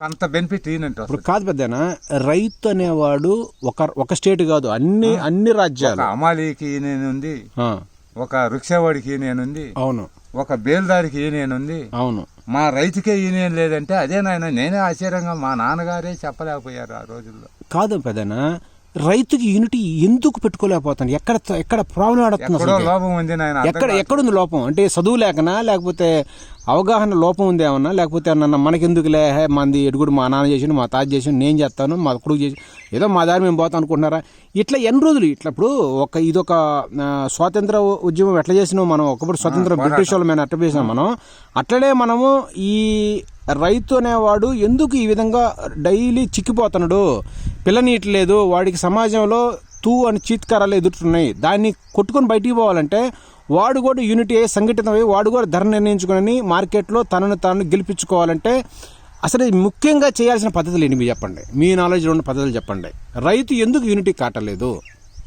అంత బెనిఫిట్ ఇప్పుడు కాదు పెద్దనా రైతు అనేవాడు ఒక ఒక స్టేట్ కాదు అన్ని అన్ని రాజ్యాలు. అమాలీకి ఆ, ఒక వృక్షవాడికి ఈయనుంది అవును. ఒక బేల్దారికి ఈయనుంది అవును. మా రైతుకే ఈయన లేదంటే అదే నాయన నేనే ఆశ్చర్యంగా మా నాన్నగారే చెప్పలేకపోయారు ఆ రోజుల్లో. కాదు పెద్దనా రైతుకి యూనిటీ ఎందుకు పెట్టుకోలేకపోతాను ఎక్కడ ఎక్కడ ప్రాబ్లం ఆడుతుంది ఎక్కడో ఎక్కడుంది లోపం? అంటే చదువు లేకనా లేకపోతే అవగాహన లోపం ఉంది ఏమన్నా? లేకపోతే ఏమన్నా మనకెందుకులే హే, మంది ఎడుగుడు మా నాన్న చేసిండు మా తాత చేసిండు నేను చేస్తాను మా కొడుకు చేసి ఏదో మా దారి మేము పోతాం అనుకుంటున్నారా? ఇట్లా ఎన్ని రోజులు? ఇట్లా ఇప్పుడు ఒక ఇదొక స్వాతంత్ర ఉద్యమం ఎట్లా చేసినాం మనం? ఒకప్పుడు స్వతంత్రం బ్రిటిష్ వాళ్ళ మేము ఎట్లా చేసినాం మనం? అట్లనే మనము ఈ రైతు అనేవాడు ఎందుకు ఈ విధంగా డైలీ చిక్కిపోతున్నాడు? పిల్లనీయట్లేదు వాడికి సమాజంలో తూ అని చీత్కారాలు ఎదుర్కొన్నాయి దాన్ని కొట్టుకొని బయటికి పోవాలంటే వాడు కూడా యూనిటీ అయ్యి సంఘటితమై వాడు కూడా ధర నిర్ణయించుకొని మార్కెట్లో తనను తాను గెలిపించుకోవాలంటే అసలు ఇది ముఖ్యంగా చేయాల్సిన పద్ధతులు ఏంటి మీరు చెప్పండి? మీ నాలెడ్జ్లో ఉన్న పద్ధతులు చెప్పండి. రైతు ఎందుకు యూనిటీ కాటలేదు?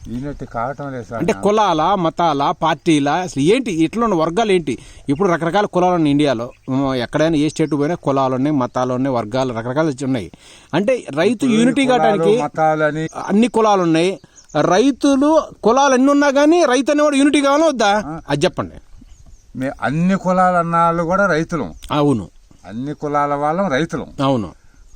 ఈయనట్టు కావటం లేదు సార్ అంటే కులాల మతాల పార్టీల అసలు ఏంటి ఇట్లా ఉన్న వర్గాలు ఏంటి? ఇప్పుడు రకరకాల కులాలు ఉన్నాయి ఇండియాలో ఎక్కడైనా ఏ స్టేట్ పోయినా కులాలు ఉన్నాయి మతాలు ఉన్నాయి వర్గాలు రకరకాలు ఉన్నాయి. అంటే రైతు యూనిటీ కావడానికి మతాలని అన్ని కులాలు ఉన్నాయి రైతులు కులాలు అన్ని ఉన్నా కానీ రైతు అనేవాడు యూనిటీ కావాలా వద్దా? అది చెప్పండి. మే అన్ని కులాల అన్నాళ్ళు కూడా రైతులం. అవును. అన్ని కులాల వాళ్ళం రైతులం. అవును.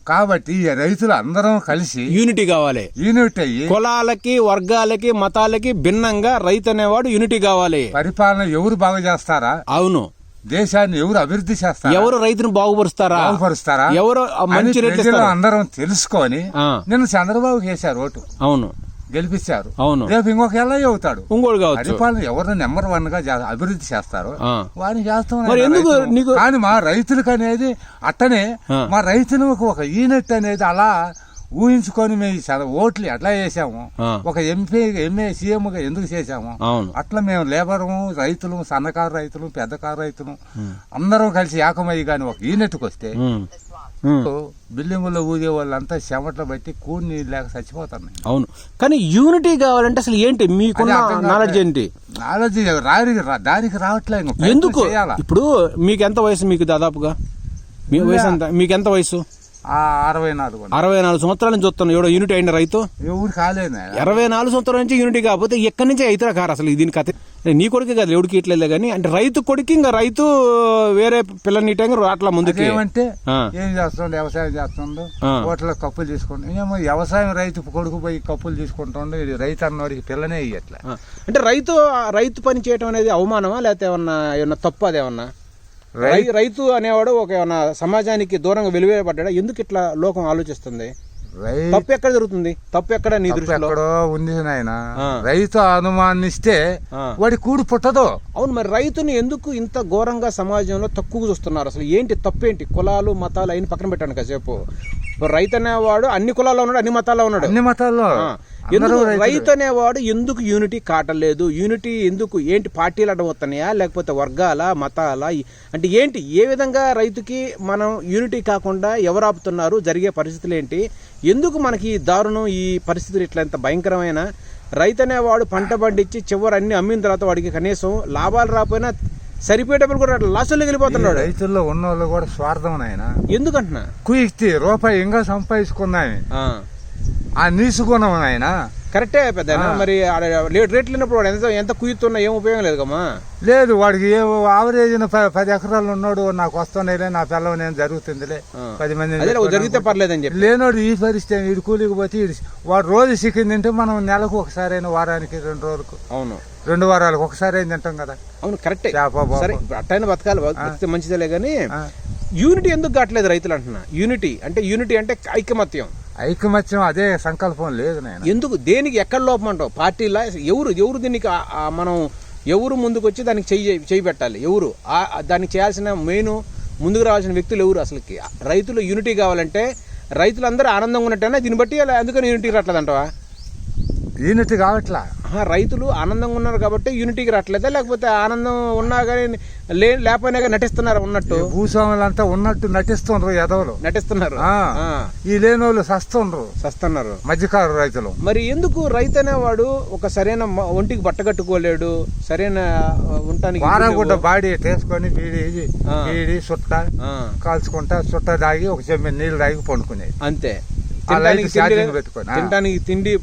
కాబట్టి రైతులు అందరం కలిసి యూనిటీ కావాలి. యూనిట్ అయ్యి కులాలకి వర్గాలకి మతాలకి భిన్నంగా రైతు అనేవాడు యూనిటీ కావాలి. పరిపాలన ఎవరు బాగా చేస్తారా? అవును. దేశాన్ని ఎవరు అభివృద్ధి చేస్తారా? ఎవరు రైతును బాగుపరుస్తారా? బాగుపరుస్తారా? ఎవరు అని మంచి రేట్లు ప్రజలు ఇస్తారా? అందరం తెలుసుకొని ఆ, నిన్న చంద్రబాబు వేశారు ఓటు. అవును. గెలిపించారు అవును. రేపు ఇంకొక ఎల్లయ్య అవుతాడు. ఇంకోటి కావచ్చు. పరిపాలన ఎవరు నెంబర్ వన్గా అభివృద్ధి చేస్తారో. వారిని చేస్తాం కానీ మా రైతులకు అనేది అట్టనే. మా రైతులకు ఒక యూనిట్ అనేది అలా ఊహించుకొని మేము చాలా ఓట్లు ఎట్లా చేసాము. ఒక ఎంపీ ఎంఏ సీఎం గా ఎందుకు చేసాము అట్లా మేము లేబరము రైతులు సన్నకారు రైతులు పెద్దకారు రైతులు అందరం కలిసి ఏకమయ్యి కానీ ఒక యూనిట్కి వస్తే బిల్డింగుల్లో ఊదే వాళ్ళంతా చెమట్లు బట్టి కూడి నీళ్ళు లేక చచ్చిపోతున్నాయి అవును. కానీ యూనిటీ కావాలంటే అసలు ఏంటి? మీకున్న అర్థం నాలెడ్జ్ ఏంటి? నాలెడ్జ్ రారికి రా- దానికి రావట్లే ఇంకా. ప్రయత్నం ఎందుకు ఇప్పుడు మీకు ఎంత వయసు మీకు దాదాపుగా? మీ వయసు ఎంత? మీకు ఎంత వయసు? అరవై నాలుగు. అరవై నాలుగు సంవత్సరాల నుంచి చూస్తాను ఎవడో యూనిటీ అయిన రైతు? ఎవరు కాలేదు ఇరవై నాలుగు సంవత్సరాల నుంచి యూనిటీ కాకపోతే ఎక్కడి నుంచి అవుతారా కారు అసలు దీని కథ. నీ కొడుకే కాదు ఎవడికి ఇట్లేదు కానీ అంటే రైతు కొడుకు ఇంకా రైతు వేరే పిల్లని టైం అట్లా ముందుకి. ఏమంటే. ఏం చేస్తుండు వ్యవసాయం చేస్తుండు. ఓట్ల కప్పులు తీసుకుంటు ఏమో వ్యవసాయం రైతు కొడుకు పోయి కప్పులు తీసుకుంటుండు ఇది రైతు అన్నవాడికి పిల్లనే ఇయ్యట్లే. అంటే రైతు రైతు పని చేయటం అనేది అవమానమా లేకపోతే ఏమన్నా ఏమన్నా తప్పు అదేమన్నా రైతు అనేవాడు ఒక సమాజానికి దూరంగా వెలువేయబడ్డా ఎందుకు ఇట్లా లోకం ఆలోచిస్తుంది? తప్పు ఎక్కడ జరుగుతుంది? తప్పు ఎక్కడ నీ దృష్టిలో? ఉంది నాయన. ఆ. రైతు అనుమానిస్తే. వాడి కూడు పుట్టదు. అవును మరి రైతుని ఎందుకు ఇంత ఘోరంగా సమాజంలో తక్కువ చూస్తున్నారు? అసలు ఏంటి తప్పేంటి? కులాలు మతాలు అయిన పక్కన పెట్టండి కాసేపు. రైతు అనేవాడు అన్ని కులాల్లో ఉన్నాడు అన్ని మతాల్లో ఉన్నాడు. అన్ని మతాల్లో. రైతు అనేవాడు ఎందుకు యూనిటీ కాటలేదు? యూనిటీ ఎందుకు ఏంటి పార్టీలు అడ్డమవుతున్నాయా లేకపోతే వర్గాల మతాల? అంటే ఏంటి? ఏ విధంగా రైతుకి మనం యూనిటీ కాకుండా ఎవరు ఆపుతున్నారు జరిగే పరిస్థితులు ఏంటి? ఎందుకు మనకి ఈ దారుణం ఈ పరిస్థితులు ఇట్లా ఎంత భయంకరమైన? రైతు అనేవాడు పంట పండించి చివరి అన్ని అమ్మిన తర్వాత వాడికి కనీసం లాభాలు రాకపోయినా సరిపోయేటప్పుడు కూడా లాసుల్లోకి ఈ వెళ్ళిపోతున్నాడు రైతుల్లో ఉన్న వాళ్ళు కూడా స్వార్థం నాయన. ఎందుకంటున్నా? కుయిక్తి రూపాయి ఇంకా సంపాదించుకున్నాయి ఆ. ఆ నీసుకున్నాం నాయన కరెక్టే పెద్ద మరి రేట్- రేట్లు లేనప్పుడు వాడు ఎంత ఎంత కుయ్యుతున్నా ఏం ఉపయోగం లేదు కమ్మా లేదు వాడికి ఏ ఆవరేజ్న ప- పది ఎకరాలు ఉన్నాడు నాకు వస్తున్నాయిలే నా పిల్లవ నేను జరుగుతుందిలే. పది మంది జరిగితే పర్లేదని చెప్పి. లేనోడు ఈ పరిస్థితి వీడు కూలికి పోతే వాడు రోజు చికెన్ తింటే మనం నెలకు ఒకసారి అయినా వారానికి రెండు రోజులకు. అవును. రెండు వారాలకు ఒకసారి అయినా తింటాం కదా. అవును కరెక్టే. సరే అట్టైనా బతకాలి బతికితే మంచిదేలే కానీ. యూనిటీ ఎందుకు కావట్లేదు రైతులు అంటున్నా? యూనిటీ అంటే యూనిటీ అంటే ఐకమత్యం. ఐకమత్యం అదే సంకల్పం లేదు నేను ఎందుకు? దేనికి ఎక్కడ లోపం అంటావు? పార్టీలా? ఎవరు? ఎవరు దీనికి మనం ఎవరు ముందుకు వచ్చి దానికి చెయ్యి చేయి పెట్టాలి? ఎవరు? దానికి చేయాల్సిన మెయిన్ ముందుకు రావాల్సిన వ్యక్తులు ఎవరు అసలుకి? రైతులు యూనిటీ కావాలంటే రైతులందరూ ఆనందంగా ఉన్నట్టేనా దీన్ని బట్టి అలా అందుకని యూనిటీ రావట్లేదు అంటావా యూనిట్ కావట్లా. రైతులు ఆనందంగా ఉన్నారు కాబట్టి యూనిటీకి రావట్లేదా? లేకపోతే ఆనందం ఉన్నా కానీ లే లేకపోయినా కానీ నటిస్తున్నారు ఉన్నట్టు? భూస్వాములంతా ఉన్నట్టు ఎదవలు నటిస్తున్నారు. ఆ. ఆ, ఈ లేనోళ్ళు సస్తుండ్రు. సస్తున్నారు. మధ్యకారు రైతులు. మరి ఎందుకు రైతు అనేవాడు ఒక సరైన ఒంటికి బట్ట కట్టుకోలేడు? సరైన ఉండటానికి వారగుడ్డ బాడీ తీసుకొని ఆ. బీడి చుట్ట కాల్చుకుంటా చుట్ట దాగి ఒక చెమ్మి నీళ్ళు దాగి పండుకునేది. అంతే. తినడానికి తిండి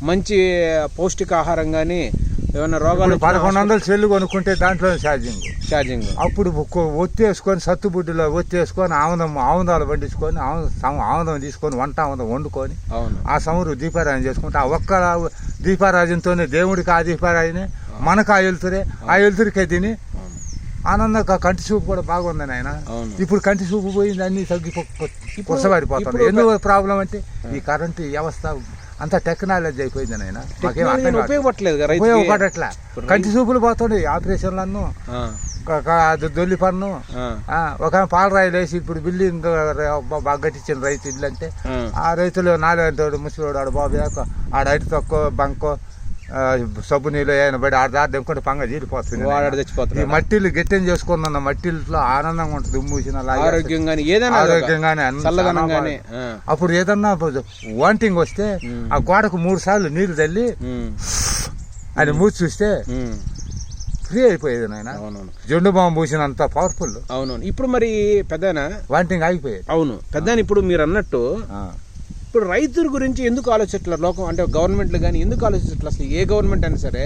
మంచి పౌష్టిక ఆహారం కానీ ఏమైనా రోగాలు పదకొండు వందలు చెల్లు కొనుక్కుంటే దాంట్లో ఛార్జింగ్. ఛార్జింగ్. అప్పుడు ఒత్తి వేసుకొని సత్తుబుడ్డిలో ఒత్తి వేసుకొని ఆముదం ఆముదాలు పండించుకొని ఆముదం తీసుకొని వంట ఆముదం వండుకొని ఆ సమురు దీపారాయణ చేసుకుంటే ఆ ఒక్క దీపారాజనతోనే దేవుడికి ఆ దీపారాయనే మనకు ఆ వెళ్తురే ఆ వెళ్తురికే తిని. ఆనందంగా కంటి చూపు కూడా బాగుంది అవును. ఇప్పుడు కంటి చూపు పోయింది అన్ని తగ్గి ఇప్పుడు- కుసబారిపోతుంది ఇప్పుడు ఎందుకు ప్రాబ్లం అంటే ఈ కరెంటు వ్యవస్థ అంత టెక్నాలజీ అయిపోయింది నాయన. ఉపయోగపడట్లా. కంటి చూపులు పోతుండే ఆపరేషన్లన్ను. దొల్లి పన్ను. ఒక పాలరాయిలు వేసి ఇప్పుడు బిల్డింగ్ బాగా కట్టించిన రైతు ఇల్లు అంటే ఆ. రైతులు నాలుగంటోడు ముసలివాడు ఆడ బాబు ఆడ అడి తక్కువ బంకో సబ్బు నీళ్ళు ఆయన బడి ఆడ దారి దెంకుంటే పంగ ఈ చచ్చిపోతున్నాడు మట్టిలు గెట్టెం చేసుకున్న మట్టిలో ఆనందంగా ఉంటుంది ఉమ్మూసిన ఆరోగ్యం కానీ ఏదైనా ఆరోగ్యంగానే. అప్పుడు ఏదన్నా వాంటింగ్ వస్తే. ఆ గోడకు మూడు సార్లు నీళ్ళు తల్లి అది మూసి చూస్తే ఫ్రీ అయిపోయేది నాయన. అవునవును. జెండు బాంబు పూసినంత పవర్ఫుల్ అవునవును. ఇప్పుడు మరి పెద్దనా వాంటింగ్ ఆగిపోయేది. అవును. పెద్దాని ఇప్పుడు మీరు అన్నట్టు. ఇప్పుడు రైతుల గురించి ఎందుకు ఆలోచించట్లేదు లోకం అంటే గవర్నమెంట్లు కానీ ఎందుకు ఆలోచించట్లేదు అసలు ఏ గవర్నమెంట్ అయినా సరే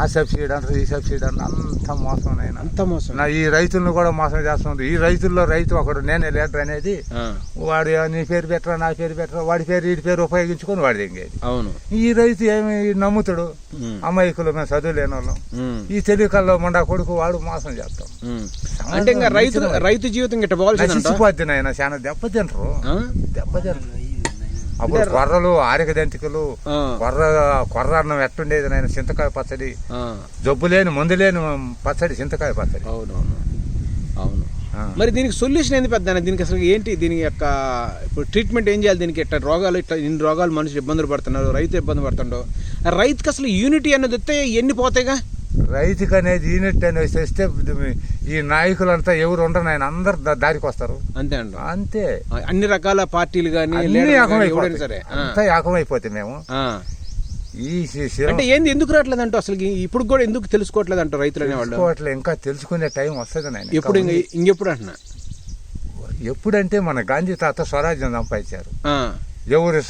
ఆ సబ్సిడీ అంటారు ఈ సబ్సిడీ అంటారు అంత మోసం నాయన. అంత మోసం. నా ఈ రైతులను కూడా మోసం చేస్తుంది. ఈ రైతుల్లో రైతు ఒకడు నేనే లీడర్ అనేది వాడు నీ పేరు పెట్టరా నా పేరు పెట్టరా వాడి పేరు వీడి పేరు ఉపయోగించుకొని వాడి దెంగేది అవును. ఈ రైతు ఏమి నమ్ముతాడు? అమాయకులు మేము చదువు లేని వాళ్ళం ఈ తెలివికల్లో మొండా కొడుకు వాడు మోసం చేస్తాం. అంటే ఇంకా రైతు రైతు జీవితం గిట్ట నశించిపోద్ది నాయన చాలా దెబ్బతింటారు? దెబ్బతింటారు అప్పుడు కొర్రలు ఆరిక దంతికలు కొర్ర కొర్ర అన్నం ఎట్టుండేది నాయన చింతకాయ పచ్చడి. జబ్బు లేని మందు లేని పచ్చడి చింతకాయ పచ్చడి. అవునవును అవును. మరి దీనికి సొల్యూషన్ ఏంది పెద్ద దీనికి అసలు ఏంటి? దీని యొక్క ఇప్పుడు ట్రీట్మెంట్ ఏం చేయాలి దీనికి? ఇట్లా రోగాలు ఇట్లా ఇన్ని రోగాలు మనుషులు ఇబ్బందులు పడుతున్నారు రైతు ఇబ్బంది పడుతుండో రైతుకి అసలు యూనిటీ అనేది వస్తే ఎన్ని పోతాయిగా? రైతుకి అనేది యూనిట్ అనేది చేస్తే ఈ నాయకులంతా ఎవరు ఉండరు ఆయన అందరు దారికి వస్తారు. అంతే అండి అంతే. అన్ని రకాల పార్టీలు కానీ అన్ని ఏకమైపోతాయి. సరే. అంతా ఏకమైపోతే మేము. ఈ అంటే ఏంది ఎందుకు రావట్లేదు అంటూ అసలు ఇప్పుడు కూడా ఎందుకు తెలుసుకోవట్లేదు అంటూ రైతులు అనేవాళ్ళు? ఇంకా తెలుసుకునే టైం వస్తుంది నాయన ఎప్పుడు ఇంక ఇంకెప్పుడు అంటున్నా? ఎప్పుడంటే మన గాంధీ తాత స్వరాజ్యం సంపాదించారు. ఎవరు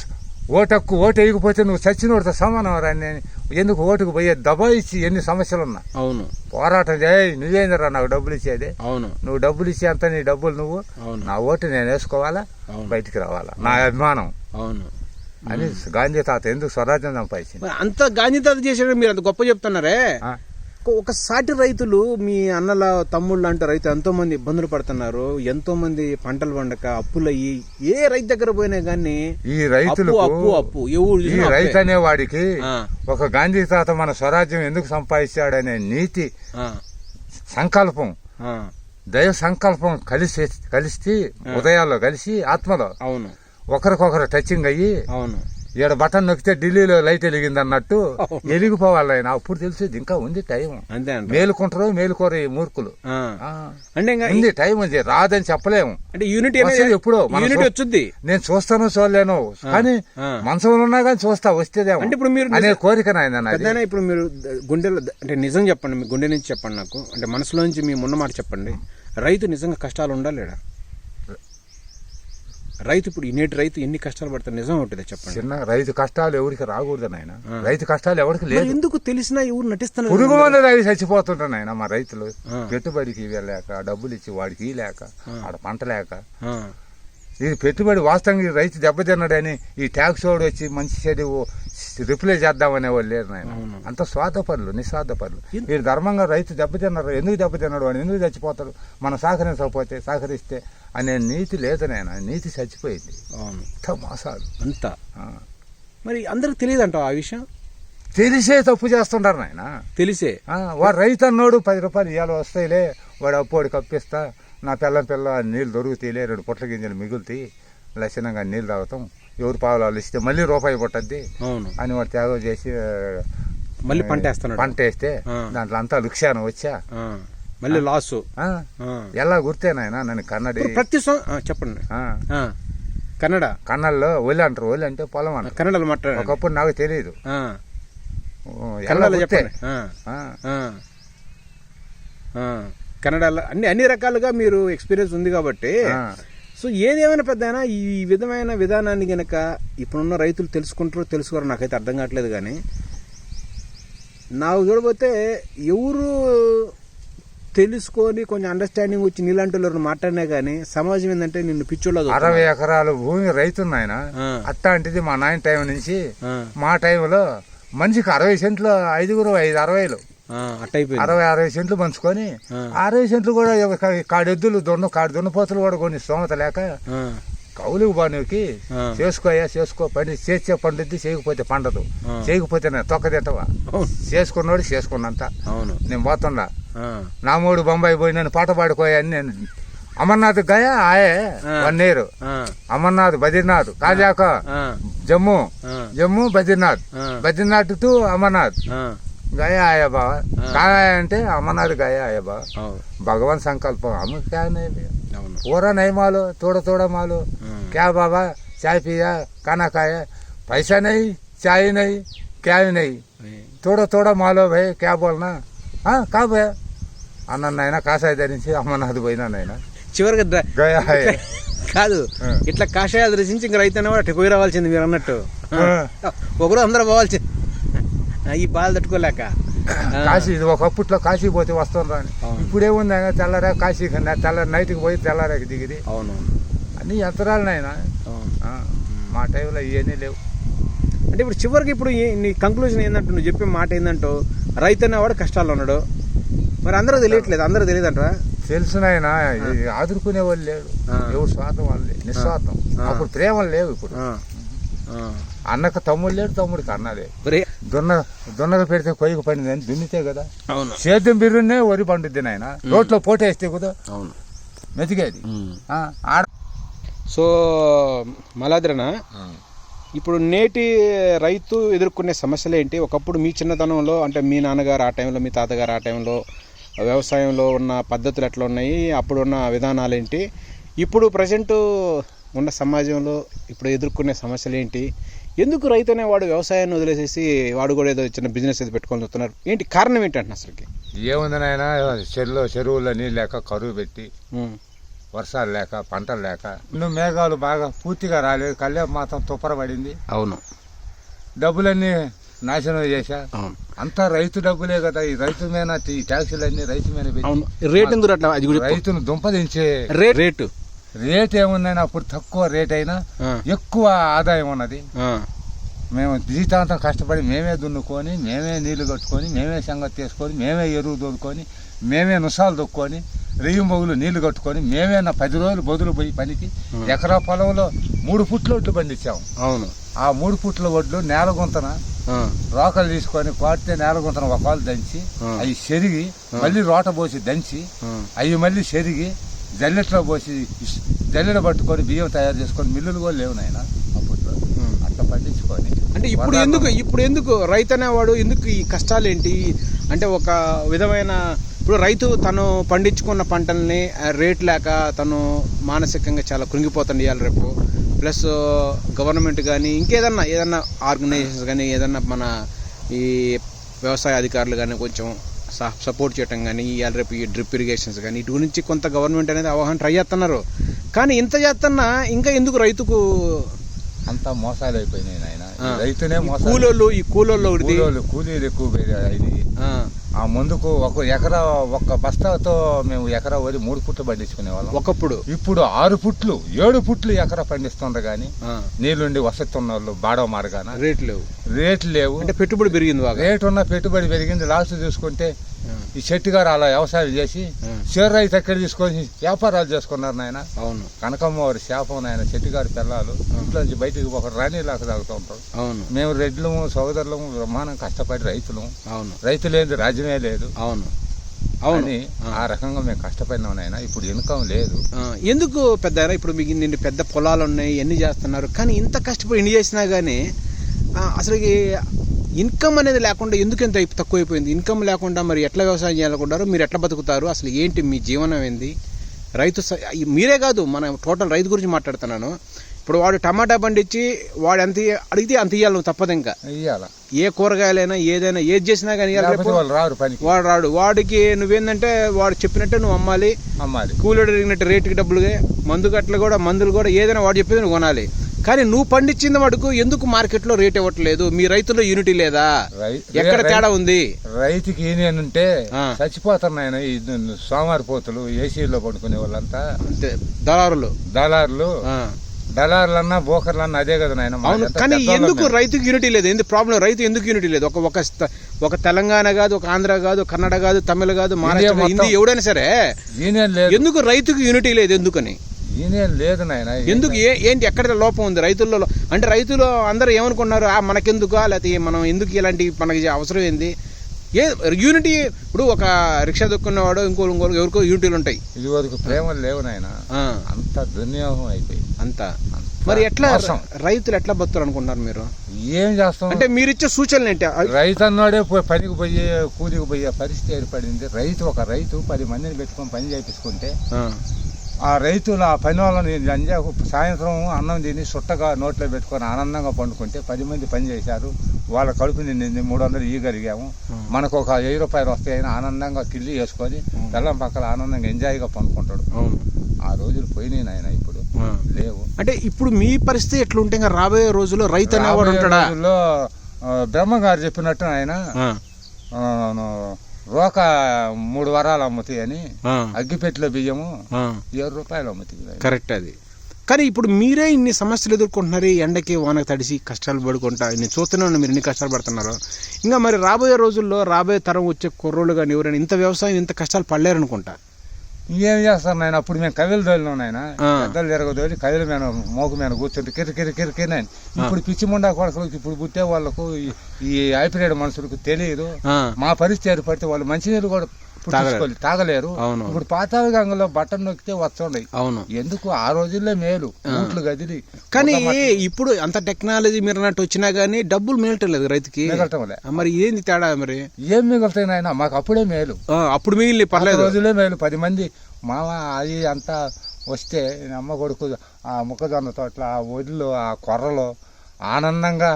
ఓటక్కు ఓటు వేయకపోతే నువ్వు చచ్చినోడితో సమానం రా నేను ఎందుకు ఓటుకు పోయే దబాయిచ్చి ఎన్ని సమస్యలు ఉన్నా అవును. పోరాటం చేయి నువ్వేందిరా నాకు డబ్బులు ఇచ్చేది? అవును. నువ్వు డబ్బులు ఇచ్చే అంత నీ డబ్బులు నువ్వు. అవును. నా ఓటు నేను వేసుకోవాలా? బయటికి రావాలా? నా అభిమానం. అవును. అని గాంధీ తాత ఎందుకు స్వరాజ్యం సంపాదించింది? అంత గాంధీ తాత చేసాడు మీరు అంత గొప్ప చెప్తున్నారే? ఒక- సాటి రైతులు మీ అన్నల తమ్ముళ్ళు అంటే రైతు ఎంతో మంది ఇబ్బందులు పడుతున్నారు ఎంతో మంది పంటలు పండక అప్పులయ్యి ఏ రైతు దగ్గర పోయినా కానీ ఈ రైతులకు అప్పు అప్పు ఈ రైతు అప్పే. అనే వాడికి ఆ, ఒక గాంధీ తాత మన స్వరాజ్యం ఎందుకు సంపాదించాడనే నీతి సంకల్పం దైవ సంకల్పం కలిసి కలిసి ఉదయాల్లో కలిసి ఆత్మలో అవును. ఒకరికొకరు టచింగ్ అయ్యి అవును. ఈడ బటన్ నొక్కితే ఢిల్లీలో లైట్ వెలిగింది అన్నట్టు. వెలిగిపోవాలి ఆయన అప్పుడు తెలిసేది ఇంకా ఉంది టైం. అంతే మేలుకుంటారు మేలుకోరు ఈ మూర్ఖులు. అంటే ఇంకా ఉంది టైం ఉంది రాదని చెప్పలేము. అంటే యూనిటీ ఎప్పుడో యూనిటీ వచ్చుద్ది. నేను చూస్తాను చూడలేను. కానీ. మనసులో ఉన్నా కానీ చూస్తా వస్తేదేమో. అంటే ఇప్పుడు మీరు అనే కోరిక నాయన ఇప్పుడు మీరు గుండెలో అంటే నిజం చెప్పండి మీ గుండె నుంచి చెప్పండి నాకు. అంటే మనసులోంచి మీ మొన్న మాట చెప్పండి. రైతు నిజంగా కష్టాలు ఉండాలేడా? రైతు ఇప్పుడు నేటి రైతు ఎన్ని కష్టాలు పడతారు? నిజం ఉంటుంది చెప్పండి. చిన్న రైతు కష్టాలు ఎవరికి రాకూడదు నాయన. రైతు కష్టాలు ఎవరికి లేదు. ఎందుకు తెలిసినా ఎవరు నటిస్తున్నారు? పురుగు మందు తాగి చచ్చిపోతుంటారు నాయన మా రైతులు. పెట్టుబడికి వెళ్ళలేక డబ్బులు ఇచ్చి వాడికి లేక ఆడ పంట లేక. ఇది పెట్టుబడి వాస్తవంగా రైతు దెబ్బతిన్నాడని ఈ ట్యాక్స్ వాడు వచ్చి మంచి చెడు రిప్లై చేద్దామనే వాళ్ళు లేరు నాయన. అంత స్వార్థపరులు నిస్వార్థపరులు ఎన్- వీరు ధర్మంగా రైతు దెబ్బతిన్నారు ఎందుకు దెబ్బతిన్నాడు వాడు? ఎందుకు చచ్చిపోతాడు? మనం సహకరించకపోతే సహకరిస్తే అనే నీతి లేదు నాయన. నీతి చచ్చిపోయింది. ఇంత మోసాలు. అంతా. మరి అందరికి తెలియదు ఆ విషయం? తెలిసే తప్పు చేస్తుంటారు నాయన. తెలిసే? వాడు రైతు అన్నోడు పది రూపాయలు ఇవాళ వస్తాయిలే. వాడు అప్పోడు కప్పిస్తా నా పిల్లం పిల్ల నీళ్ళు దొరుకుతాయిలే రెండు పుట్ల గింజలు మిగులుతాయి. లక్షణంగా నీళ్ళు తాగుతాం. ఎవరు పావులాలు ఇస్తే మళ్ళీ రూపాయి పుట్టద్ది. అని వాడు త్యాగం చేసి మళ్ళీ పంట వేస్తున్నాడు. పంట వేస్తే. దాంట్లో అంతా లుక్షానం వచ్చా. మళ్ళీ లాస్. ఎలా గుర్తేనాయన నన్ను కన్నడి. ప్రతి చెప్పండి. కన్నడ. కన్నల్లో ఒలి అంటారు ఒలి అంటే పొలం అంటారు. కన్నడలో మాట్లాడండి. ఒకప్పుడు నాకు తెలియదు కన్నడలో కన్నడలో అన్ని అన్ని రకాలుగా మీరు ఎక్స్పీరియన్స్ ఉంది కాబట్టి. సో ఏదేమైనా పెద్ద ఈ విధమైన విధానాన్ని గనక ఇప్పుడున్న రైతులు తెలుసుకుంటారో తెలుసుకోరో నాకైతే అర్థం కావట్లేదు కానీ నాకు చూడబోతే ఎవరు తెలుసుకొని కొంచెం అండర్స్టాండింగ్ వచ్చి నీలాంటి వాళ్ళు మాట్లాడినా కానీ సమాజం ఏంటంటే నిన్ను పిచ్చోళ్ళ అరవై ఎకరాల భూమి రైతున్నాయన ఆ. అట్లాంటిది మా నాయన టైం నుంచి మా టైంలో మనిషికి అరవై సెంట్లు ఐదుగురు ఐదు అరవైలు. అరవై అరవై సెంట్లు పంచుకొని. అరవై సెంట్లు కూడా కాడెద్దులు దొండ కాడు దున్నపోతులు కూడా కొన్ని స్తోమత లేక కౌలుకు బానుకి. చేసుకోయా చేసుకో పని చేసే పండుద్ది చేయకపోతే పండదు. చేయకపోతే నేను తొక్క చేసుకున్నాడు చేసుకున్నంత. నేను పోతుండా ఆ, నా మూడు బొంబాయి పోయి నేను పాట పాడుకోయని నేను అమర్నాథ్ గయా ఆయే. One year. అమర్నాథ్ బద్రీనాథ్ కాజాక జమ్మూ జమ్మూ బద్రీనాథ్. బద్రీనాథ్ టు అమర్నాథ్. గయ ఆయబా గాయ అంటే గయ భగవాన్ సంకల్పం. అమ్మ క్యా నయమాలు తోడ తోడమాలు. క్యా బాబా? చాయ్ పియా కానా కాయ? పైసా నై చాయ్ నై క్యా నై తోడ తోడ మాలో భయ్ క్యా బోల్నా? కాబోయ భయ? అన్న నాయన కాషాయ ధరించి అమరనాథ్ పోయినా నాయన. చివరికి గయా కాదు ఇట్లా కాషాయాలు ధరించి ఇంక రైతు అనేవాడు అటు పోయి రావాల్సింది మీరు అన్నట్టు. ఒకరు అందరూ పోవాల్సింది ఈ బాధ తట్టుకోలేక. కాశీ ఇది ఒకప్పట్లో కాశీ పోతే వస్తాం రాని. అవును. ఇప్పుడేముంది ఆయన తెల్లరా కాశీ కన్నా తెల్ల నైట్కి పోయి తెల్లారాకి దిగిది అవును. అన్ని యంత్రాలనైనా అవును. ఆ, మా టైంలో ఇవన్నీ లేవు. అంటే ఇప్పుడు చివరికి ఇప్పుడు నీ కంక్లూజన్ ఏంటంటే నువ్వు చెప్పే మాట ఏంటంటో రైతు అనేవాడు కష్టాల్లో ఉన్నాడు. మరి అందరూ తెలియట్లేదు అందరూ తెలియదంటారా తెలుసునైనా ఆదుకునే వాళ్ళు లేడు. ఎవరు స్వార్థం వాళ్ళే నిస్వార్థం. అప్పుడు ప్రేమలు లేవు ఇప్పుడు. అన్నకు తమ్ముడు లేడు తమ్ముడికి అన్న లేదు ఒరే దున్న దున్నగా పెడితే కొయ్యకు పడింది అని దున్నితే కదా? అవును. సేద్యం బిర్రునే వరి పండుద్ది నాయన. రోట్లో పోటేస్తే కదా? అవును. మెతికేది. సో మలాద్రన? ఇప్పుడు నేటి రైతు ఎదుర్కొనే సమస్యలు ఏంటి? ఒకప్పుడు మీ చిన్నతనంలో అంటే మీ నాన్నగారు ఆ టైంలో మీ తాతగారు ఆ టైంలో వ్యవసాయంలో ఉన్న పద్ధతులు ఎట్లా ఉన్నాయి? అప్పుడు ఉన్న విధానాలు ఏంటి? ఇప్పుడు ప్రజెంట్ ఉన్న సమాజంలో ఇప్పుడు ఎదుర్కొనే సమస్యలు ఏంటి? ఎందుకు రైతు అనేవాడు వ్యవసాయాన్ని వదిలేసేసి వాడు కూడా ఏదో చిన్న బిజినెస్ ఏదో పెట్టుకొని వస్తున్నారు? ఏంటి కారణం ఏంటంటే అసలుకి? ఏముంది నాయన చెరువులో చెరువుల్లో నీళ్ళు లేక కరువు పెట్టి. వర్షాలు లేక పంటలు లేక నువ్వు మేఘాలు బాగా పూర్తిగా రాలేదు. కళ్యాణ మాత్రం తుప్పర పడింది అవును. డబ్బులన్నీ నాశనం చేశా. అంతా రైతు డబ్బులే కదా ఈ రైతు మీద ఈ ట్యాక్సీలన్నీ రైతు మీద రేట్. రైతును దుంపదించే రే- రేటు. రేట్ ఏముందని అప్పుడు తక్కువ రేట్ అయినా ఎక్కువ ఆదాయం ఉన్నది. మేము జీవితాంతం కష్టపడి మేమే దున్నుకొని మేమే నీళ్ళు కట్టుకొని మేమే సంగతి చేసుకొని మేమే ఎరువు దొరుకొని మేమే నుసాలు దొక్కొని రెయ్యం బొగులు నీళ్ళు కట్టుకొని మేమే నా పది రోజులు బదులు పోయి పనికి ఎకరా పొలంలో మూడు పుట్ల ఒడ్లు పండించాము అవును. ఆ మూడు పుట్ల ఒడ్లు నేల గుంతన ఆ, రోకలు తీసుకొని కోడితే నేల గుంతన ఒకళ్ళు దంచి. అవి చెరిగి మళ్ళీ రోట పోసి దంచి అవి మళ్ళీ చెరిగి జల్లెట్లో పోసి జల్లెడ పట్టుకొని బియ్యం తయారు చేసుకొని మిల్లులు కూడా లేవు నాయన అప్పట్లో. అట్లా పండించుకొని. అంటే ఇప్పుడు ఎందుకు ఇప్పుడు ఎందుకు రైతు అనేవాడు ఎందుకు ఈ కష్టాలు ఏంటి అంటే ఒక విధమైన ఇప్పుడు రైతు తను పండించుకున్న పంటల్ని రేట్ లేక తను మానసికంగా చాలా కృంగిపోతుంది ఇవాళ రేపు. ప్లస్ గవర్నమెంట్ కానీ ఇంకేదన్నా ఏదన్నా ఆర్గనైజేషన్స్ కానీ ఏదన్నా మన ఈ వ్యవసాయ అధికారులు కానీ కొంచెం సపోర్ట్ చేయటం కానీ ఇవాళ రేపు ఈ డ్రిప్ ఇరిగేషన్స్ కానీ ఇటు గురించి కొంత గవర్నమెంట్ అనేది అవగాహన ట్రై చేస్తున్నారు కానీ ఇంత చేస్తున్నా ఇంకా ఎందుకు రైతుకు అంతా మోసాలు అయిపోయినాయి నాయన. ఆ. రైతునే మోసాలు కూలోళ్ళు ఈ కూలోళ్ళు కూలీలు ఎక్కువ ఇది ఆ, ముందుకు ఒక ఎకరా ఒక్క బస్తాతో మేము ఎకరా వరి మూడు పుట్లు పండించుకునే వాళ్ళం. ఒకప్పుడు? ఇప్పుడు ఆరు పుట్లు ఏడు పుట్లు ఎకరా పండిస్తుండ్రు కానీ నీళ్ళుండి వసతున్న వాళ్ళు బాడవ మార్గాన రేట్లు లేవు. రేట్లు లేవు. అంటే పెట్టుబడి పెరిగింది రేటు ఉన్న పెట్టుబడి పెరిగింది. లాస్ట్ చూసుకుంటే ఈ చెట్టు గారు అలా వ్యవసాయం చేసి చీర రైతు ఎక్కడ తీసుకొని వ్యాపారాలు చేసుకున్నారు నాయన? అవును. కనకమ్మ వారి శాపం నాయన చెట్టు గారి పిల్లలు ఇంట్లో నుంచి బయటికి ఒక రాణి లాగా తాగుతూ ఉంటారు అవును. మేము రెడ్లము సోదరులము బ్రహ్మాండం కష్టపడి రైతులము. అవును. రైతు లేదు రాజ్యమే లేదు. అవును. అవును. ఆ. రకంగా మేము కష్టపడినాం నాయన. ఇప్పుడు ఇన్కమ్ లేదు. ఎందుకు పెద్ద ఇప్పుడు మీకు నిన్ను పెద్ద పొలాలు ఉన్నాయి ఎన్ని చేస్తున్నారు? కానీ ఇంత కష్టపడి ఎన్ని చేసినా కానీ అసలు ఇన్కమ్ అనేది లేకుండా ఎందుకు ఎంత తక్కువైపోయింది? ఇన్కమ్ లేకుండా మరి ఎట్లా వ్యవసాయం చేయాలనుకుంటారు మీరు ఎట్లా బతుకుతారు? అసలు ఏంటి మీ జీవనం ఏంది? రైతు మీరే కాదు మన టోటల్ రైతు గురించి మాట్లాడుతున్నాను. ఇప్పుడు వాడు టమాటా పండించి వాడు ఎంత అడిగితే అంత ఇయ్యాలి నువ్వు తప్పదు ఇంకా. ఇయ్యాల. ఏ కూరగాయలైనా ఏదైనా ఏది చేసినా కానీ రారు పనికి. వాడు రాడు. వాడికి నువ్వేందంటే వాడు చెప్పినట్టే నువ్వు అమ్మాలి. అమ్మాలి. కూలీడు అడిగినట్టు రేటుకి డబ్బులుగా మందు గట్ల కూడా మందులు కూడా ఏదైనా వాడు చెప్పేది నువ్వు కొనాలి. కానీ నువ్వు పండించింది వాడుకు ఎందుకు మార్కెట్లో రేట్ ఇవ్వట్లేదు? మీ రైతుల్లో యూనిటీ లేదా? ఎక్కడ తేడా ఉంది? రైతుకి. చచ్చిపోతారు నాయన ఈ సోమారి పోతులు ఏసీలో పడుకునే వాళ్ళంతా. అంతే దళారులు. దళారులు. దళారులన్నా బోకర్లన్నా అదే కదా నాయన అవును కానీ ఎందుకు రైతుకి యూనిటీ లేదు? ఎందుకు ప్రాబ్లం రైతు ఎందుకు యూనిటీ లేదు? ఒక ఒక ఒక తెలంగాణ కాదు ఒక ఆంధ్ర కాదు కన్నడ కాదు తమిళ కాదు మహారాష్ట్ర. హిందీ ఎవడైనా సరే యూనియన్ లేదు. ఎందుకు రైతుకి యూనిటీ లేదు ఎందుకని? యూనియన్ లేదు నాయన ఎందుకు? ఏ ఏంటి ఎక్కడ లోపం ఉంది రైతుల్లో అంటే రైతులు అందరూ ఏమనుకున్నారు ఆ మనకెందుకా? లేకపోతే మనం ఎందుకు ఇలాంటి మనకి అవసరం ఏంది? ఏ యూనిటీ ఇప్పుడు ఒక రిక్షా దొక్కున్నవాడు ఇంకో ఇంకో ఎవరికో యూనిటీలు ఉంటాయి. ఇది వరకు ప్రేమలు లేవు నాయన. అంత దుర్నియోగం అయిపోయి అంతా. మరి ఎట్లా. రైతులు ఎట్లా బతుకుతారు అనుకుంటున్నారు మీరు? ఏం చేస్తాం? అంటే మీరు ఇచ్చే సూచనలు ఏంటి? రైతు అన్నాడే పనికి పోయే కూలికి పోయే పరిస్థితి ఏర్పడింది. రైతు ఒక రైతు పది మందిని పెట్టుకొని పని చేయించుకుంటే ఆ, రైతులు ఆ పని వాళ్ళని సాయంత్రం అన్నం తిని సుట్టగా నోట్లో పెట్టుకొని ఆనందంగా పండుకుంటే పది మంది పని చేశారు. వాళ్ళ కడుపు నిండింది మూడు వందలు ఈగలిగాము. మనకు ఒక వెయ్యి రూపాయలు వస్తాయని ఆనందంగా కిల్లి వేసుకొని బెల్లం పక్కల ఆనందంగా ఎంజాయ్గా పండుకుంటాడు. ఆ రోజులు పోయినాయి నాయన ఇప్పుడు. లేవు. అంటే ఇప్పుడు మీ పరిస్థితి ఎట్లుంటే ఇంకా రాబోయే రోజుల్లో రైతు అనేవాడు ఉంటాడా? బ్రహ్మగారు చెప్పినట్టు ఆయన రోక మూడు వరాలు అమ్ముతాయి అని అగ్గిపెట్టెలో బియ్యము. ఏడు రూపాయలు అమ్ముతాయి కరెక్ట్ అది. కానీ ఇప్పుడు మీరే ఇన్ని సమస్యలు ఎదుర్కొంటున్నారు ఎండకి వానకి తడిసి కష్టాలు పడుకుంటా నేను చూస్తున్నాను మీరు ఎన్ని కష్టాలు పడుతున్నారు. ఇంకా మరి రాబోయే రోజుల్లో రాబోయే తరం వచ్చే కుర్రోళ్ళు కానీ ఎవరైనా ఇంత వ్యవసాయం ఇంత కష్టాలు పడలేరు అనుకుంటా ఇంకేం చేస్తారు నాయన? అప్పుడు మేము కవిలు తోలినాం నాయన. పెద్దలు తిరగదోలి కవిల మీద మోకు మీద కూర్చుంటే కిరి కిరి కిరి కిరి అని. ఇప్పుడు పిచ్చి ముండా కొడకలకు ఇప్పుడు పుట్టే వాళ్ళకు ఈ- హైబ్రిడ్ మనుషులకు తెలియదు. మా పరిస్థితి ఏర్పడితే వాళ్ళు మంచినీరు కూడా పుట్టించుకోవాలి తాగలేరు. అవును. ఇప్పుడు పాతాళ గంగలో బట్టలు నొక్కితే వస్తుండయి. అవును. ఎందుకు? ఆ రోజుల్లో మేలు. ఊట్లు గదిలి. కానీ ఇప్పుడు అంత టెక్నాలజీ మీరు అన్నట్టు వచ్చినా కానీ డబ్బులు మిగలటం లేదు రైతుకి. మరి ఏంది తేడా మరి? ఏం మిగులుతాయి నాయన మాకు అప్పుడే మేలు. అప్పుడు మిగిలి పర్లేదు. రోజులే మేలు. పది మంది మామ అది అంతా వస్తే అమ్మ కొడుకు ఆ మొక్కజొన్న తోటలో ఆ ఒడ్లు ఆ కొర్రలో ఆనందంగా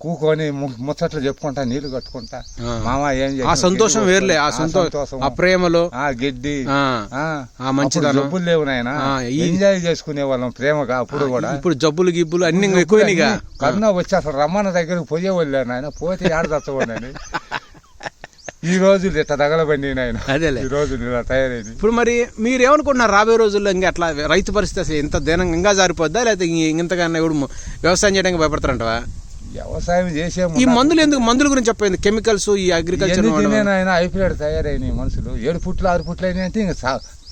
కూకొని ముచ్చట్లు చెప్పుకుంటా నీళ్ళు కట్టుకుంటా. మామ ఏం ఆ? సంతోషం వేర్లే ఆ సంతోషం. ఆ ప్రేమలో. ఆ గిడ్డి. ఆ. అప్పుడు జబ్బులు లేవు నాయన. ఎంజాయ్ చేసుకునే వాళ్ళం ప్రేమగా అప్పుడు కూడా. ఇప్పుడు జబ్బులు గిబ్బులు అన్ని ఇంకా. ఎక్కువైనగా కరోనా వచ్చి అసలు రమ్మన్న దగ్గరకు పోయే వాళ్ళు నాయన. పోతే ఆడ తచ్చవాడిని ఈ రోజులు ఇట్లా తగలబండి నాయన. అదేలే. ఈ రోజులు ఇలా తయారైంది ఇప్పుడు మరి మీరు ఏమనుకుంటున్నారు రాబోయే రోజుల్లో ఇంకా అట్లా రైతు పరిస్థితి అసలు ఇంత దీనంగా ఇంకా జారిపోద్దా? లేకపోతే ఇంతకన్నా ఇప్పుడు వ్యవసాయం చేయడానికి భయపడతారంటవా? వ్యవసాయం చేసే ఈ మందులు ఎందుకు మందుల గురించి చెప్పండి కెమికల్స్ ఈ అగ్రికల్చర్ హైబ్రిడ్ తయారైన మనుషులు. ఏడు పుట్లు ఆరు పుట్లు అయినాయి అంటే ఇంకా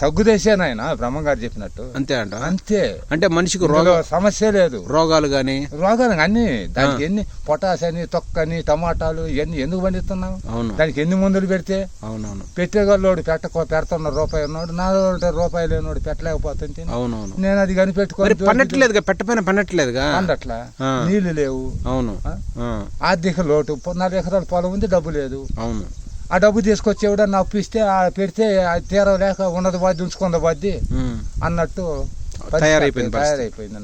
తగ్గుదేసే నాయన బ్రహ్మంగారు చెప్పినట్టు. అంతే అంట. అంతే. అంటే మనిషికి రోగ సమస్య లేదు. రోగాలు కానీ రోగాలు అన్ని. దానికి ఎన్ని పొటాస్ అని తొక్కని టమాటాలు ఇవన్నీ ఎందుకు పండిస్తున్నాం? అవును. దానికి ఎన్ని మందులు పెడితే? అవునవును. పెట్టేగల్లోడు పెట్టకో పెడుతున్న రూపాయి ఉన్నాడు నాలుగు రూపాయలు లేనోడు పెట్టలేకపోతుంటే అవునవును. నేను అది మరి కనిపెట్టుకొని పండట్లేదుగా? పెట్టపైన పండట్లేదుగా? పండట్లా. నీళ్ళు లేవు. అవును. ఆర్థిక లోటు. నాలుగు ఎకరాల పొలం ఉంది డబ్బు లేదు. అవును. ఆ డబ్బు తీసుకొచ్చి ఎవడన్నా అప్పు ఇస్తే ఆ పెడితే తీరలేక ఉన్నది బాధ్య ఉంచుకుంద బాధ్య అన్నట్టు తయారైపోయింది. తయారైపోయింది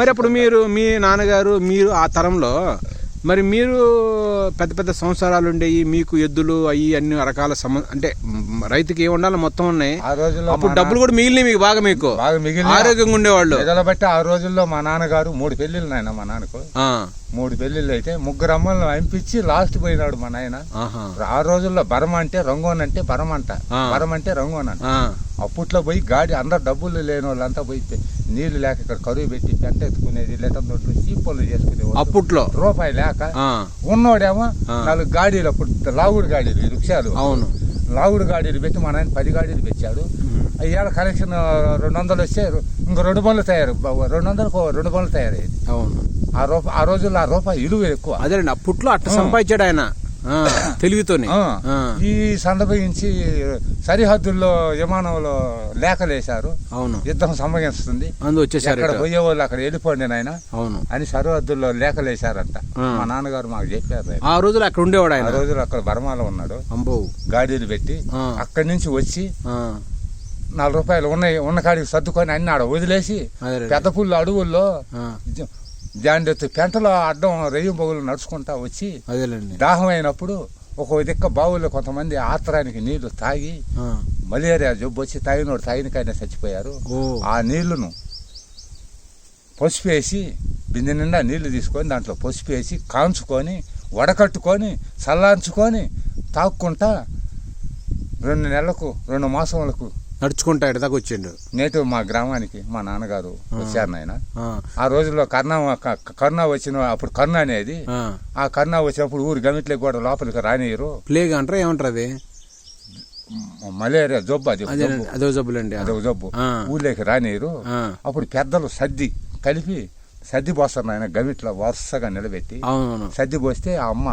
మరి అప్పుడు మీరు మీ నాన్నగారు మీరు ఆ తరంలో మరి మీరు పెద్ద పెద్ద సంవత్సరాలు ఉండేవి మీకు ఎద్దులు అవి అన్ని రకాల సమ అంటే రైతుకి ఏ ఉండాలో మొత్తం ఉన్నాయి. ఆ రోజుల్లో అప్పుడు డబ్బులు కూడా మిగిలినాయి మీకు బాగా మీకు. బాగా మిగిలిన ఆరోగ్యంగా ఉండేవాళ్ళు. బట్టి ఆ రోజుల్లో మా నాన్నగారు మూడు పెళ్ళిళ్ళు నాయన మా నాన్నకు. మూడు పెళ్ళిళ్ళు అయితే ముగ్గురు అమ్మలను పంపించి లాస్ట్ పోయినాడు మా నాయన. ఆ రోజుల్లో బరం అంటే రంగోన్ అంటే బరం అంట. బరం అంటే రంగోన్ అంట. అప్పట్లో పోయి గాడి అందరు డబ్బులు లేని వాళ్ళంతా పోయి నీళ్ళు లేక ఇక్కడ కరువు పెట్టి పెంట ఎత్తుకునేది లేక చీపలు చేసుకునేవాళ్ళు. అప్పట్లో. రూపాయి లేక ఉన్నోడేమో. నాలుగు గాడీలు అప్పుడు లాగుడు గాడీలు రిక్షాలు. అవును. లాగుడు గాడీలు పెట్టి మా నాయన పది గాడీలు పెట్టాడు అయ్యాల కలెక్షన్ రెండు వందలు వస్తే ఇంకో రెండు బండ్లు తయారు. రెండు వందలకు రెండు బండ్లు తయారయ్యేది అవును. ఆ రూపాయి ఆ రోజుల్లో ఆ రూపాయి విలువ ఎక్కువ. అదేనండి అప్పట్లో అట్ట సంపాదించాడు ఆయన. ఆ, తెలివితోనే. ఆ, ఆ, ఈ సందర్భించి సరిహద్దుల్లో విమానంలో లేఖలేశారు. అవును. యుద్ధం సంభవిస్తుంది. అందు వచ్చేసారు అక్కడ ఇటు. పోయేవాళ్ళు అక్కడ వెళ్ళిపోండి నాయన. అవును. అని సరిహద్దుల్లో లేఖలేశారంట. ఆ. మా నాన్నగారు మాకు చెప్పారు. ఆ రోజులు అక్కడ ఉండేవాడు ఆ ఆయన రోజులు అక్కడ బర్మాలో ఉన్నాడు. అంబో గాడీలు పెట్టి ఆ. అక్కడి నుంచి వచ్చి ఆ, నాలుగు రూపాయలు ఉన్నాయి. ఉన్న కాడికి సర్దుకొని అన్ని ఆడ వదిలేసి పెద్ద పుల్లు అడవుల్లో జాండెత్తు పెంటలో అడ్డం రెయ్యం బొగులు నడుచుకుంటా వచ్చి దాహం అయినప్పుడు ఒక దిక్క బావుల్లో కొంతమంది ఆత్రానికి నీళ్ళు తాగి మలేరియా జబ్బు వచ్చి తాగినోడు తాగినకైనా చచ్చిపోయారు. ఆ నీళ్ళను పసుపు వేసి బిందె నిండా నీళ్ళు తీసుకొని దాంట్లో పసుపు వేసి కాంచుకొని వడకట్టుకొని చల్లార్చుకొని తాక్కుంటా రెండు నెలలకు రెండు మాసములకు నడుచుకుంటా ఇటు దాకా వచ్చిండు. నేటి మా గ్రామానికి మా నాన్నగారు వచ్చారు నాయన. ఆ, రోజుల్లో కర్ణా క- కరోనా వచ్చిన అప్పుడు కరోనా అనేది ఆ. కరోనా వచ్చినప్పుడు ఊరు గమిట్లకి కూడా లోపలికి రానియరు ప్లేగ్ అంటారా ఏమంటారు అది? మలేరియా జబ్బు అది అదే జబ్బు. అదో జబ్బులండి అదొక జబ్బు. ఊళ్ళోకి రానియరు అప్పుడు పెద్దలు సద్ది కలిపి సద్ది పోస్తారు నాయన గమిట్లో వరుసగా నిలబెట్టి అవునవును. సద్ది పోస్తే ఆ అమ్మ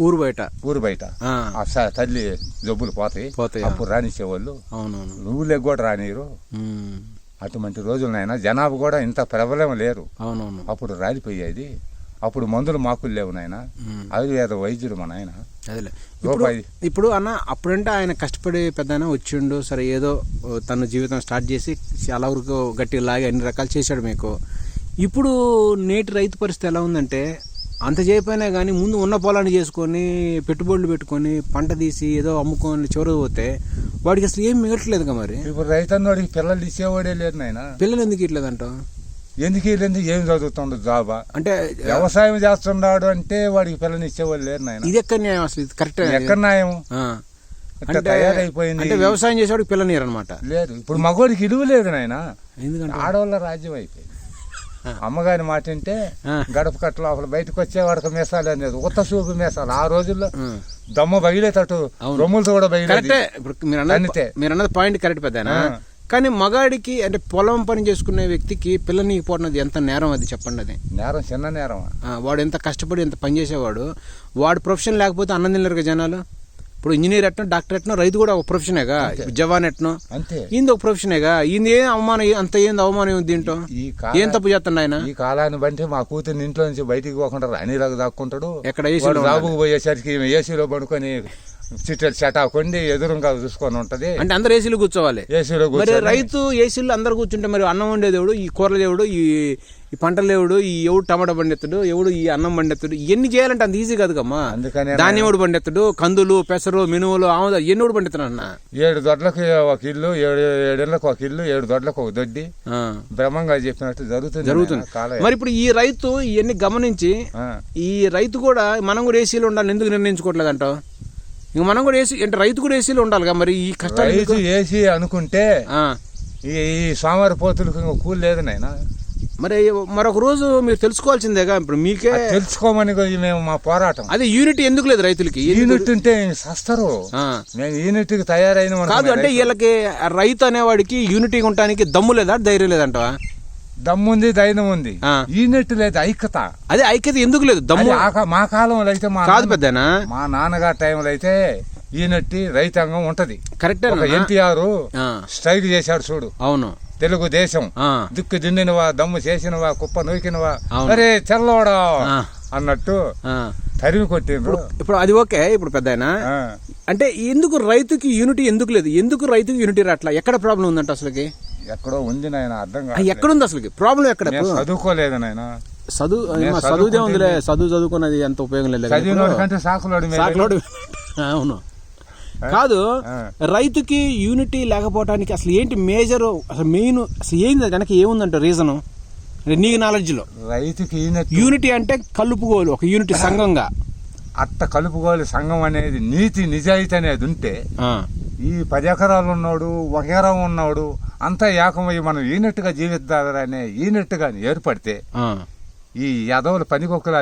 ఊరు బయట. ఊరు బయట. ఆ, తల్లి జబ్బులు పోతాయి. పోతాయి. అప్పుడు రానిచ్చేవాళ్ళు. అవునవును. ఊళ్ళోకి కూడా రానియరు ఉమ్, అటువంటి రోజులనైనా జనాభా కూడా ఇంత ప్రబలం లేరు. అవునవును. అప్పుడు రాలిపోయేది. అప్పుడు మందులు మాకులు లేవు నాయన. ఆయుర్వేద వైద్యుడు మా నాయన. అదేలే. ఇప్పుడు రూపాయి ఇప్పుడు అన్న అప్పుడంటే ఆయన కష్టపడి పెద్ద వచ్చిండు సరే ఏదో తన జీవితం స్టార్ట్ చేసి చాలా వరకు గట్టిగా లాగి అన్ని రకాలు చేశాడు మీకు. ఇప్పుడు నేటి రైతు పరిస్థితి ఎలా ఉందంటే అంత చేయకపోయినా కానీ ముందు ఉన్న పొలాన్ని చేసుకొని పెట్టుబడులు పెట్టుకొని పంట తీసి ఏదో అమ్ముకొని చివరి పోతే వాడికి అసలు ఏం మిగట్లేదు మరి? ఇప్పుడు రైతన్నోడికి పిల్లలు ఇచ్చేవాడే లేరు నాయన. పిల్లలు ఎందుకు ఇట్లేదంట ఎందుకు వెళ్ళింది ఏం చదువుతుండదు జాబా? అంటే వ్యవసాయం చేస్తున్నాడు అంటే వాడికి పిల్లని ఇచ్చేవాళ్ళు లేరు నాయన. ఇది ఎక్కడ న్యాయం అసలు? ఇది కరెక్ట్ ఎక్కడ న్యాయం? అంటే తయారైపోయింది. అంటే వ్యవసాయం చేసేవాడికి పిల్లనియరు అనమాట లేదు ఇప్పుడు మగవాడికి ఇలువ లేదు నాయన. ఎందుకంటే? ఆడవాళ్ళ రాజ్యం అయిపోయింది. అమ్మగారి మాట ఆ. గడప కట్ట లోపల బయటకు వచ్చేవాడికి మేసాలు అనేది ఉత్త సూపు మేసాలు ఆ రోజుల్లో. దమ్మ బగిలేటట్టు. రొమ్ములతో కూడా కరెక్టే ఇప్పుడు మీరు అన్నది. మీరు అన్నది పాయింట్ కరెక్ట్ పెద్దనా. కానీ మగాడికి అంటే పొలం పని చేసుకునే వ్యక్తికి పిల్లని పోవడం ఎంత నేరం అది చెప్పండి అది నేరం చిన్న నేరం వాడు ఎంత కష్టపడి ఎంత పని చేసేవాడు వాడు ప్రొఫెషన్ లేకపోతే అన్నం తినలేరు కదా జనాలు ఇప్పుడు ఇంజనీర్ ఎట్నో డాక్టర్ ఎట్నో రైతు కూడా ఒక ప్రొఫెషనేగా జవాన్ ఎట్నో? అంతే. ఈయన ఒక ప్రొఫెషనేగా ఈయన ఏం అవమానం అంత ఏంది అవమానం దీంట్లో? ఏం తప్పు చేస్తాడు ఆయన? ఈ కాలాన్ని బట్టి మా కూతుర్ని ఇంట్లో నుంచి బయటికి పోకుండా రాణిలాగా దాక్కుంటాడు. ఎక్కడ జాబుకు పోయేసరికి ఏసీలో పడుకొని చిట్టెలు చెటా కొండి ఎదురుగా చూసుకొని ఉంటది. అంటే అందరు ఏసీలో కూర్చోవాలి. ఏసీలో రైతు ఏసీలో అందరు కూర్చుంటే మరి అన్నం వండేది ఎవడు ఈ కూరలు దేవుడు ఈ ఈ పంటలు దేవుడు ఈ ఎవడు టమాటా పండెత్తుడు? ఎవడు ఈ అన్నం పండెత్తుడు? ఇవన్నీ చేయాలంటే అంత ఈజీ కాదు కమ్మా అందుకనే ధాన్యముడు పండెత్తుడు? కందులు పెసరు మినువులు ఆముద ఎన్నోడు పండిస్తున్నాడు అన్న? ఏడు దొడ్లకు ఒక ఇల్లు ఏడు ఏడేళ్ళకు ఒక ఇల్లు ఏడు దొడ్లకు ఒక దొడ్డి. బ్రహ్మంగా చెప్పినట్టు జరుగుతుంది జరుగుతుంది. మరి ఇప్పుడు ఈ రైతు ఇవన్నీ గమనించి. ఈ రైతు కూడా మనం కూడా ఏసీలో ఉండాలి ఎందుకు నిర్ణయించుకోవట్లేదు అంటావు ఇంక మనం కూడా ఏసీ అంటే రైతు కూడా ఏసీలో ఉండాలిగా మరి ఈ కష్టాలు? ఏసీ అనుకుంటే ఈ సోమవారి పోతులకు ఇంకా కూలి లేదు నాయన. మరి మరొక రోజు మీరు తెలుసుకోవాల్సిందేగా ఇప్పుడు మీకే తెలుసుకోమని మేము మా పోరాటం. అదే యూనిటీ ఎందుకు లేదు రైతులకి? యూనిట్ ఉంటే సస్తారు? ఆ. మేము యూనిట్కి తయారైన కాదు అంటే వీళ్ళకి రైతు అనేవాడికి యూనిటీ ఉండటానికి దమ్ము లేదా ధైర్యం లేదంటవా? దమ్ముంది ధైర్యం ఉంది. యూనిట్ లేదు ఐక్యత. అదే ఐక్యత ఎందుకు లేదు? దమ్ము మా కాలంలో అయితే మా కాదు పెద్దనా? మా నాన్నగారి టైంలో అయితే యూనిట్ రైతాంగం ఉంటది. కరెక్టే ఎన్టీఆర్ స్ట్రైక్ చేశాడు చూడు. అవును. తెలుగుదేశం. దిక్కు దిండినవా దమ్ము చేసినవా కుప్ప నూకినవా. అరే తెల్లవాడా ఆ. అన్నట్టు. తరిమి కొట్టిండ్రు. ఇప్పుడు అది ఓకే ఇప్పుడు పెద్ద. అంటే ఎందుకు రైతుకి యూనిటీ ఎందుకు లేదు? ఎందుకు రైతుకి యూనిటీ రాట్లా? ఎక్కడ ప్రాబ్లం ఉందంట అసలుకి? ఎక్కడో ఉంది నాయన అర్థం కాదు ఎక్కడుంది అసలుకి? ప్రాబ్లం ఎక్కడ చదువుకోలేదు నాయన. చదువు చదువుదే ఉందిలే. చదువు చదువుకున్నది ఎంత ఉపయోగం లేదు కదా. చదివినోడి ఇప్పుడు. కంటే సాకులోడు మేలు. సాకులోడు అవును. కాదు. రైతుకి యూనిటీ లేకపోవడానికి అసలు ఏంటి మేజర్ అసలు మెయిన్ అసలు ఏంది కనుక ఏముందంట రీజన్ నీకు నాలెడ్జ్లో. రైతుకి యూనిట్ అంటే కలుపుకోలు ఒక యూనిటీ సంఘంగా. అట్ట కలుపుకోవాలి సంఘం అనేది నీతి నిజాయితీ అనేది ఉంటే ఈ పది ఎకరాలు ఉన్నాడు ఒక ఎకరం ఉన్నాడు అంతా ఏకమయ్యి మనం ఈనట్టుగా జీవిద్దారనే ఈనట్టుగా ఏర్పడితే. ఈ యాదవుల పనికొక్కలు